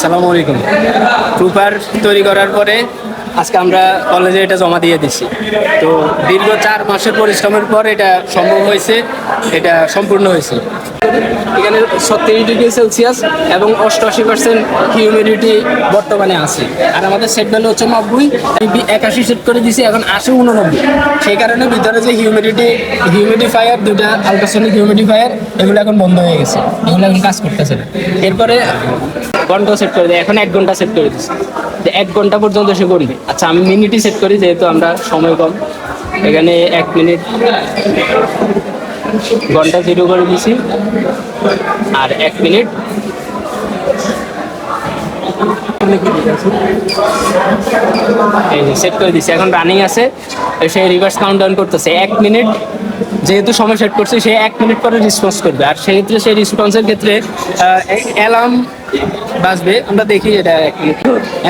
আসসালামু আলাইকুম। ট্রুপার তৈরি করার পরে আজকে আমরা কলেজে এটা জমা দিয়ে দিছি। তো দীর্ঘ চার মাসের পরিশ্রমের পর এটা সম্ভব হয়েছে, এটা সম্পূর্ণ হয়েছে। এখানে ছত্রিশ ডিগ্রি সেলসিয়াস এবং অষ্টআশি পার্সেন্ট হিউমিডিটি বর্তমানে আছে। আর আমাদের সেট ভ্যালু হচ্ছে নব্বই, আমি একাশি সেট করে দিছি, এখন আশি উননব্বই। সেই কারণে ভিতরে যে হিউমিডিটি হিউমিডিফায়ার দুটা আলট্রাসনিক হিউমিডিফায়ার এগুলো এখন বন্ধ হয়ে গেছে। এগুলো এখন কাজ করতেছে এরপরে ঘণ্টা সেট করে দেয়, এখন এক ঘণ্টা সেট করে দিচ্ছি এক ঘণ্টা পর্যন্ত সে করবে। আচ্ছা আমি মিনিটই সেট করি, যেহেতু আমরা সময় কম। এখানে এক মিনিট ঘণ্টা জিরো করে দিছি। আর এক মিনিট এই সেট করে দিছি, এখন রানিং আছে। সে রিভার্স কাউন্ট ডাউন করতেছে, এক মিনিট যেহেতু সময় সেট করছে, সে এক মিনিট পরে রেসপন্স করবে। আর সেক্ষেত্রে সেই রেসপন্সের ক্ষেত্রে অ্যালার্ম বাজবে আমরা দেখি এটা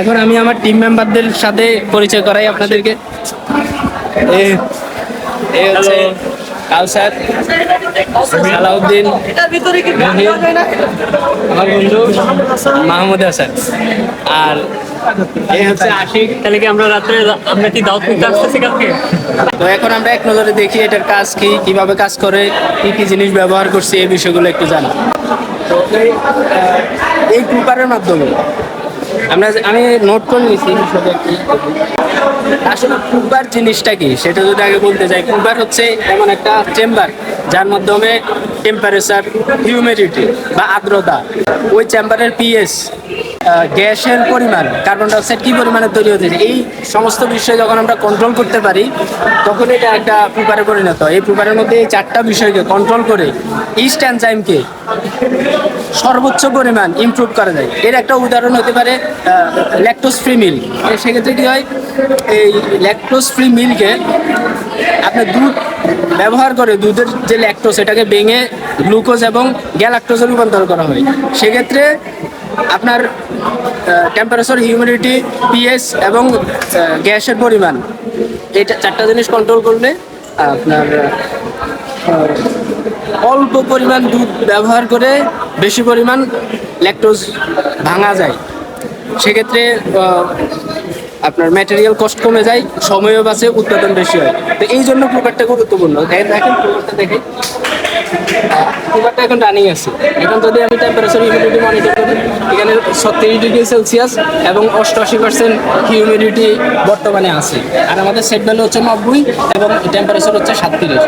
এখন আমি আমার টিম মেম্বারদের সাথে পরিচয় করাই আপনাদেরকে। এই এই হচ্ছে কাউসার সালাউদ্দিন আমার বন্ধু মাহমুদ হাসান। আর এই হচ্ছে আশিক। তাহলে কি আমরা রাত্রে আমরা কি দাওয়াত করতে আসতেছি কালকে? তো এখন আমরা এক নজরে দেখি এটার কাজ কি কীভাবে কাজ করে কি কি জিনিস ব্যবহার করছি এই বিষয়গুলো একটু জানি তো এই, আহ, মাধ্যমে। আমরা আমি নোট করে নিয়েছি আসলে কুবার জিনিসটা কি? সেটা যদি আগে বলতে চাই কুবার হচ্ছে এমন একটা চেম্বার যার মাধ্যমে টেম্পারেচার হিউমিডিটি বা আর্দ্রতা। ওই চেম্বারের পিএস গ্যাসের পরিমাণ কার্বন ডাইঅক্সাইড কি পরিমাণে তৈরি হচ্ছে, এই সমস্ত বিষয় যখন আমরা কন্ট্রোল করতে পারি, তখন এটা একটা প্রুপারে পরিণত। হয় এই প্রুপারের মধ্যে এই চারটা বিষয়কে কন্ট্রোল করে ইস্ট এনজাইমকে সর্বোচ্চ পরিমাণ ইমপ্রুভ করা যায়। এর একটা উদাহরণ হতে পারে ল্যাকটোস ফ্রি মিল সেক্ষেত্রে কি হয়, এই ল্যাকটোস ফ্রি মিলকে আপনি দুধ ব্যবহার করে দুধের যে ল্যাকটোস এটাকে ভেঙে গ্লুকোজ এবং গ্যালাক্টোজে রূপান্তর করা হয়। সেক্ষেত্রে আপনার টেম্পারেচার হিউমিডিটি পিএস এবং গ্যাসের পরিমাণ। এটা চারটা জিনিস কন্ট্রোল করলে আপনার অল্প পরিমাণ দুধ ব্যবহার করে বেশি পরিমাণ ল্যাকটোজ ভাঙা যায়। সেক্ষেত্রে আপনার ম্যাটেরিয়াল কস্ট কমে যায়, সময়ও বাঁচে, উৎপাদন বেশি হয়। তো এই জন্য প্রকারটা গুরুত্বপূর্ণ। দেখেন দেখেন কুকারটা দেখেন। কুকারটা এখন রানিং আছে। এখন যদি আমি টেম্পারেচার হিউমিডিটি মনিটর করি, এখানে ছত্রিশ ডিগ্রি সেলসিয়াস এবং অষ্টআশি পার্সেন্ট হিউমিডিটি বর্তমানে আছে। আর আমাদের সেট ভ্যালু হচ্ছে নব্বই এবং টেম্পারেচার হচ্ছে সাতত্রিশ।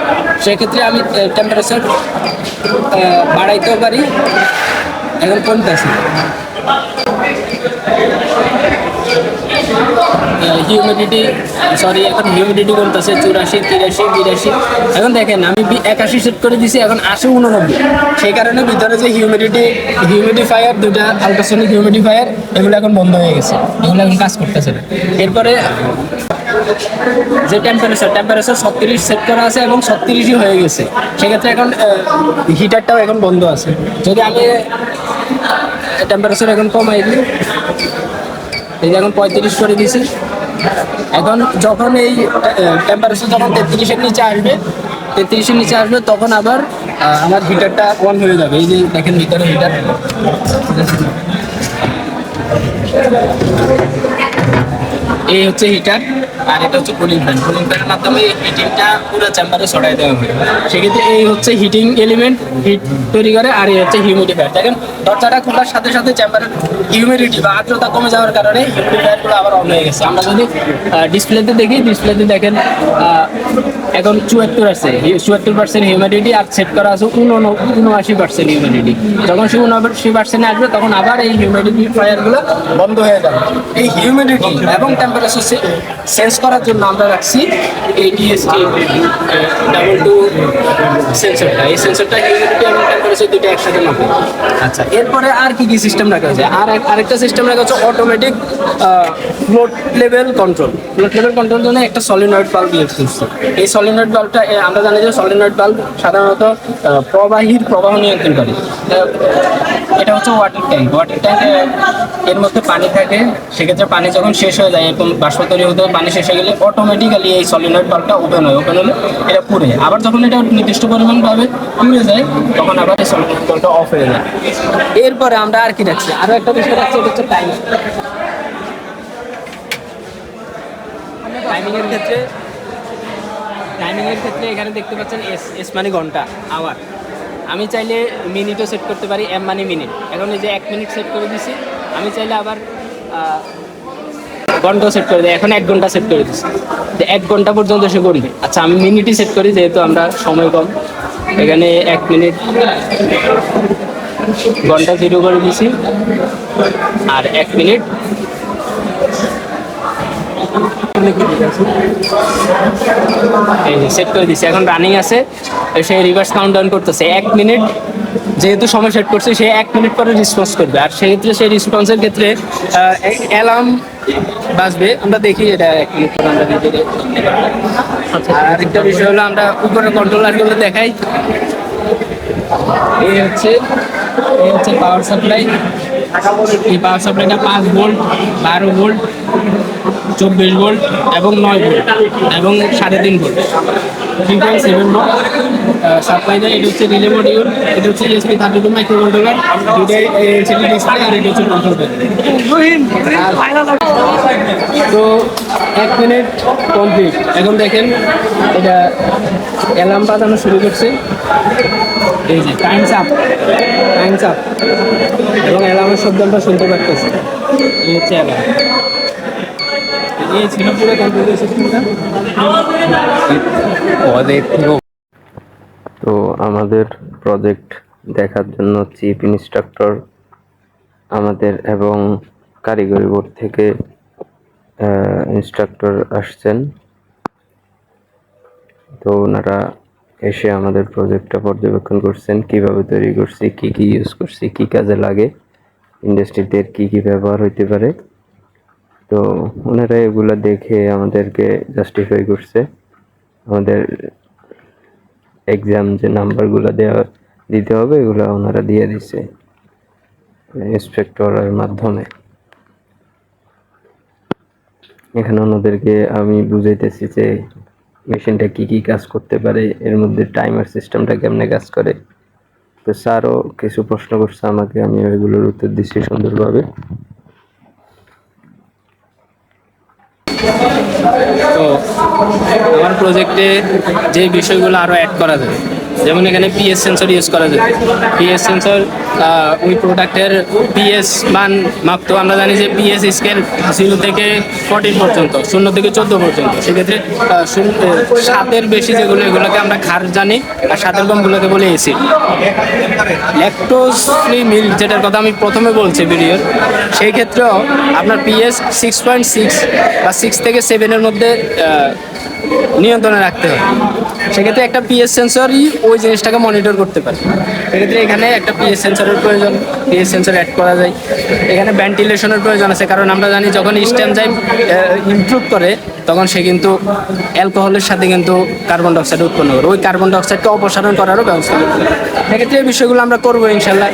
সেক্ষেত্রে আমি টেম্পারেচার বাড়াইতেও পারি এখন কমতেছে হিউমিডিটি সরি এখন হিউমিডিটি কমতেছে চুরাশি, তিরাশি, বিরাশি। এখন দেখেন, আমি একাশি সেট করে দিছি, এখন আশি উননব্বই। সেই কারণে ভিতরে যে হিউমিডিটি হিউমিডিফায়ার দুটা আলট্রাসনিক হিউমিডিফায়ার এগুলো এখন বন্ধ হয়ে গেছে। এগুলো এখন কাজ করতেছে না। এরপরে যে টেম্পারেচার টেম্পারেচার ছত্রিশ সেট করা আছে এবং ছত্রিশই হয়ে গেছে। সেক্ষেত্রে এখন হিটারটাও এখন বন্ধ আছে। যদি আমি টেম্পারেচার এখন কমাই দিই, এই এখন পঁয়ত্রিশ করে দিয়েছি এখন যখন এই টেম্পারেচার যখন তেত্রিশের নিচে আসবে, তেত্রিশের নিচে আসবে তখন আবার আমার হিটারটা অন হয়ে যাবে। এই যে দেখেন ভিতরে হিটার এই হচ্ছে হিটার আর এটা হচ্ছে কুলিং ফ্যান কুলিং ফ্যানের মাধ্যমে হিটিংটা পুরো চেম্বারে ছড়াই দেওয়া হয় সেক্ষেত্রে এই হচ্ছে হিটিং এলিমেন্ট হিট তৈরি করে, আর এই হচ্ছে হিউমিডিফায়ার দেখেন, দরজাটা খোলার সাথে সাথে চেম্বারের হিউমিডিটি বা আর্দ্রতা কমে যাওয়ার কারণে হিউমিডিফায়ারগুলো আবার অন হয়ে গেছে। আমরা যদি ডিসপ্লেতে দেখি ডিসপ্লেতে দেখেন এখন চুয়াত্তর আছে। চুয়াত্তর পার্সেন্ট হিউমিডিটি আর সেট করা আছে উনআশি পার্সেন্ট হিউমিডিটি যখন সে উনআশি পার্সেন্ট আসবে, তখন আবার এই হিউমিডিটি ফায়ারগুলো বন্ধ হয়ে যাবে। এই হিউমিডিটি এবং টেম্পারেচার সেন্স করার জন্য আমরা রাখছি এই ডিএসটি ডাবল টু সেন্সরটা এই সেন্সরটা হিউমিডিটি এবং টেম্পারেচার দুটো একসাথে মাপে। আচ্ছা। এরপরে আর কি কি সিস্টেম রাখা হয়েছে? আর আরেকটা সিস্টেম রাখা হচ্ছে automatic float level control float level জন্য একটা সলিনয়েড বাল্ব ইউজ করছি। এই সলিনয়েড বাল্বটা আমরা জানি যে সলিনয়েড বাল্ব সাধারণত প্রবাহীর প্রবাহ নিয়ন্ত্রণ করে। এটা হচ্ছে ওয়াটার ট্যাঙ্ক ওয়াটার ট্যাঙ্কে এর মধ্যে পানি থাকে। সেক্ষেত্রে পানি যখন শেষ হয়ে যায়, এরকম বাষ্প তৈরি হতে পানি শেষ হয়ে গেলে অটোমেটিক্যালি এই সলিনয়েড বাল্বটা ওপেন হয়। ওপেন হলে এটা পুড়ে আবার যখন এটা নির্দিষ্ট পরিমাণ ভাবে পুড়ে যায়, তখন আবার এই সলিড বাল্বটা অফ হয়ে যায়। এরপরে আমরা আর কি রাখছি? আরও একটা বিষয় রাখছি, এটা হচ্ছে টাইম টাইমিং এর ক্ষেত্রে টাইমিং এর ক্ষেত্রে এখানে দেখতে পাচ্ছেন এস এস মানে ঘণ্টা আওয়ার আমি চাইলে মিনিটও সেট করতে পারি এম মানে মিনিট এখন এই যে এক মিনিট সেট করে দিছি, আমি চাইলে আবার ঘন্টাও সেট করে দিই। এখন এক ঘণ্টা সেট করে দিছি। যে এক ঘণ্টা পর্যন্ত সে করবে। আচ্ছা আমি মিনিটই সেট করি, যেহেতু আমরা সময় কম। এখানে এক মিনিট ঘণ্টা জিরো করে দিছি, আর এক মিনিট এই যে সেট করে দিছি এখন রানিং আছে। সে রিভার্স কাউন্ট ডাউন করতেছে এক মিনিট যেহেতু সময় সেট করছে সে এক মিনিট পরে রেসপন্স করবে। আর সেক্ষেত্রে সেই রেসপন্সের ক্ষেত্রে অ্যালার্ম বাজবে। আমরা দেখি এটা এক মিনিট পরে আমরা নিজেদের আর আরেকটা বিষয় হলো আমরা উপরে কন্ট্রোলারগুলো দেখাই। এই হচ্ছে এই হচ্ছে পাওয়ার সাপ্লাই এই পাওয়ার সাপ্লাইটা পাঁচ ভোল্ট বারো ভোল্ট চব্বিশ ভোল্ট এবং নয় ভোল্ট এবং সাড়ে তিন volt. Three point seven volt supply দেয় এটা হচ্ছে রিলে মডিউল এটা হচ্ছে ESP thirty two microcontroller দুটাই এলসিডি ডিসপ্লে আর এটা হচ্ছে কন্ট্রোল তো এক মিনিট কমপ্লিট এখন দেখেন এটা অ্যালার্ম বাজানো শুরু করছে। এই যে টাইমস আপ টাইমস আপ এবং অ্যালার্মের শব্দ আমরা শুনতে পারতেছি। এই হচ্ছে অ্যালার্ম এই ছিল পুরো কম্পিউটার সিস্টেমটা তো আমাদের প্রজেক্ট দেখার জন্য চিফ ইনস্ট্রাক্টর আমাদের এবং কারিগরি বোর্ড থেকে ইনস্ট্রাক্টর আসছেন। তো ওনারা এসে আমাদের প্রজেক্টটা পর্যবেক্ষণ করছেন, কীভাবে তৈরি করছি, কি কি ইউজ করছি, কি কাজে লাগে ইন্ডাস্ট্রিতে কি কি ব্যবহার হইতে পারে। তো ওনারা এগুলা দেখে আমাদেরকে জাস্টিফাই করছে। আমাদের এক্সাম যে নাম্বারগুলো দেওয়া, দিতে হবে, এগুলো ওনারা দিয়ে দিচ্ছে ইন্সপেক্টরের মাধ্যমে। এখানে ওনাদেরকে আমি বুঝাইতেছি যে মেশিনটা কি কি কাজ করতে পারে, এর মধ্যে টাইমার সিস্টেমটা কেমনে কাজ করে। তো স্যারও কিছু প্রশ্ন করছে আমাকে, আমি ওইগুলোর উত্তর দিচ্ছি সুন্দরভাবে। তো আমার প্রজেক্টে যে বিষয়গুলো আরও অ্যাড করা যায়। যেমন এখানে পিএস সেন্সর ইউজ করা যায়। পিএস সেন্সর ওই প্রোডাক্টের পিএস মান মাপতো আমরা জানি যে পিএস স্কেল জিরো থেকে ফোরটিন পর্যন্ত, শূন্য থেকে চোদ্দ পর্যন্ত। সেক্ষেত্রে সাতের বেশি যেগুলো, এগুলোকে আমরা খার জানি আর সাতের কমগুলোকে বলে এসি ল্যাকটোজ ফ্রি মিল্ক যেটার কথা আমি প্রথমে বলছি ভিডিওর, সেই ক্ষেত্রেও আপনার পিএস সিক্স পয়েন্ট সিক্স বা সিক্স থেকে সেভেনের মধ্যে নিয়ন্ত্রণে রাখতে হবে সেক্ষেত্রে একটা পিএস সেন্সরই ওই জিনিসটাকে মনিটর করতে পারে। সেক্ষেত্রে এখানে একটা পিএস সেন্সরের প্রয়োজন পিএস সেন্সর অ্যাড করা যায়। এখানে ভেন্টিলেশনের প্রয়োজন আছে, কারণ আমরা জানি যখন স্ট্যান্ডাইম ইমপ্রুভ করে, তখন সে কিন্তু অ্যালকোহলের সাথে কিন্তু কার্বন ডাইঅক্সাইড উৎপন্ন করে। ওই কার্বন ডাইঅক্সাইডকে অপসারণ করারও ব্যবস্থা সেক্ষেত্রে এই বিষয়গুলো আমরা করব ইনশাল্লাহ।